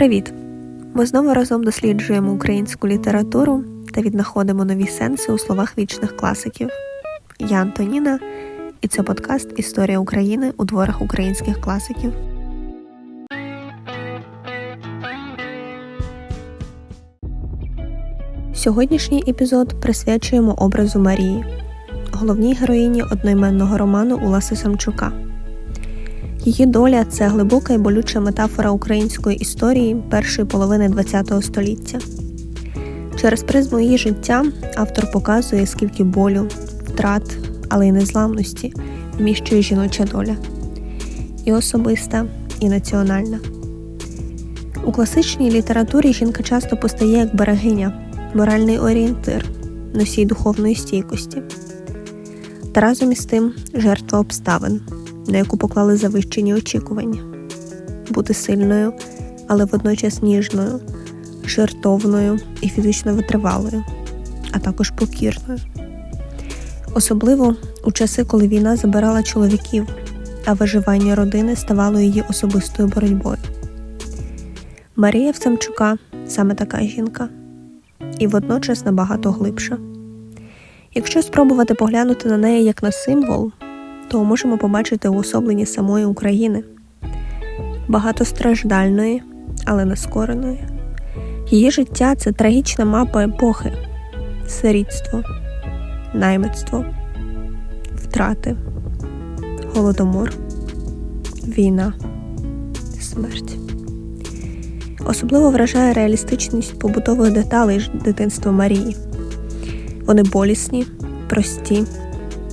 Привіт! Ми знову разом досліджуємо українську літературу та віднаходимо нові сенси у словах вічних класиків. Я Антоніна, і це подкаст Історія України у творах українських класиків. Сьогоднішній епізод присвячуємо образу Марії, головній героїні одноіменного роману Уласи Самчука. Її доля це глибока і болюча метафора української історії першої половини ХХ століття. Через призму її життя автор показує, скільки болю, втрат, але й незламності вміщує жіноча доля і особиста, і національна. У класичній літературі жінка часто постає як берегиня, моральний орієнтир, носій духовної стійкості. Та разом із тим жертва обставин на яку поклали завищені очікування, бути сильною, але водночас ніжною, жертовною і фізично витривалою, а також покірною. Особливо у часи, коли війна забирала чоловіків, а виживання родини ставало її особистою боротьбою. Марія Всамчука саме така жінка, і водночас набагато глибша. Якщо спробувати поглянути на неї як на символ, то можемо побачити уособленні самої України, багатостраждальної, але нескореної. Її життя це трагічна мапа епохи, сирітство, наймитство, втрати, голодомор, війна, смерть. Особливо вражає реалістичність побутових деталей дитинства Марії. Вони болісні, прості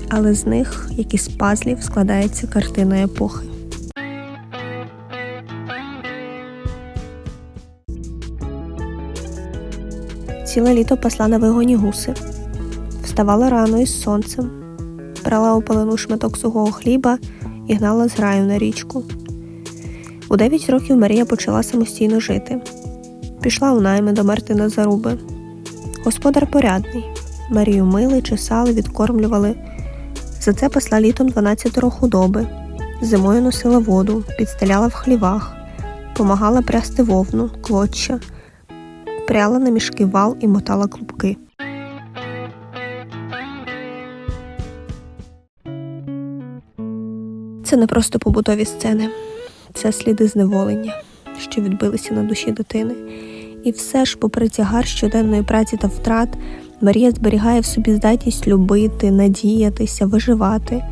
але з них, як із пазлів, складається картина епохи. Ціле літо пасла на вигоні гуси, вставала рано із сонцем, брала у палену шматок сухого хліба і гнала з граю на річку. У дев'ять років Марія почала самостійно жити. Пішла у найми до Мартина Заруби. Господар порядний. Марію мили, чесали, відкормлювали. За це пасла літом 12 худоби, зимою носила воду, підстеляла в хлівах, помагала прясти вовну, клоччя, пряла на мішки вал і мотала клубки. Це не просто побутові сцени, це сліди зневолення, що відбилися на душі дитини. І все ж, попри тягар щоденної праці та втрат. Марія зберігає в собі здатність любити, надіятися, виживати.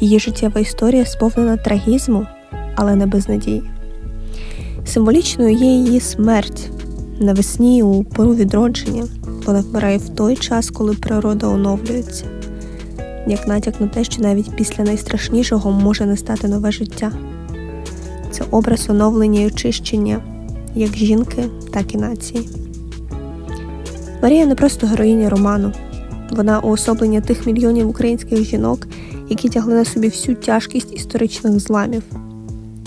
Її життєва історія сповнена трагізму, але не без надії. Символічною є її смерть навесні у пору відродження. Вона вмирає в той час, коли природа оновлюється, як натяк на те, що навіть після найстрашнішого може не стати нове життя. Це образ оновлення і очищення як жінки, так і нації. Марія не просто героїня роману, вона уособлення тих мільйонів українських жінок, які тягли на собі всю тяжкість історичних зламів.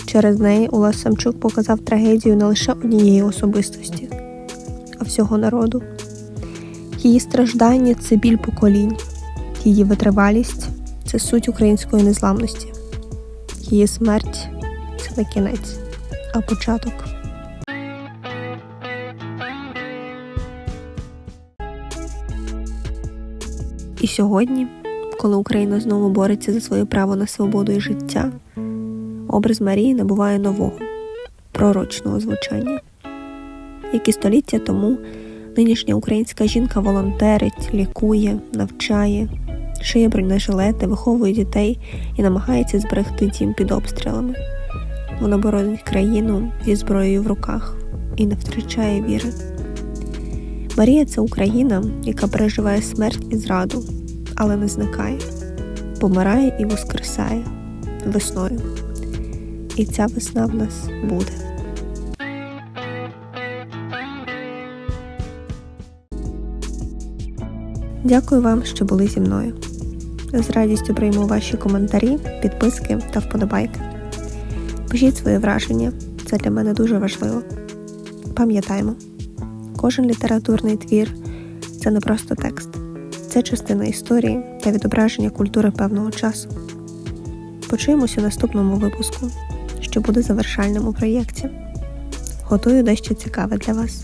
Через неї Улас Самчук показав трагедію не лише однієї особистості, а всього народу. Її страждання це біль поколінь, її витривалість це суть української незламності, її смерть це не кінець, а початок. І сьогодні, коли Україна знову бореться за своє право на свободу і життя, образ Марії набуває нового, пророчного звучання. Як і століття тому нинішня українська жінка волонтерить, лікує, навчає, шиє бронежилети, виховує дітей і намагається зберегти дім під обстрілами. Вона боронить країну зі зброєю в руках і не втрачає віри. Марія це Україна, яка переживає смерть і зраду, але не зникає, помирає і воскресає весною. І ця весна в нас буде. Дякую вам, що були зі мною. З радістю прийму ваші коментарі, підписки та вподобайки. Пишіть свої враження, це для мене дуже важливо. Пам'ятаймо. Кожен літературний твір це не просто текст, це частина історії та відображення культури певного часу. Почуємось у наступному випуску, що буде завершальним у проєкті. готую дещо цікаве для вас.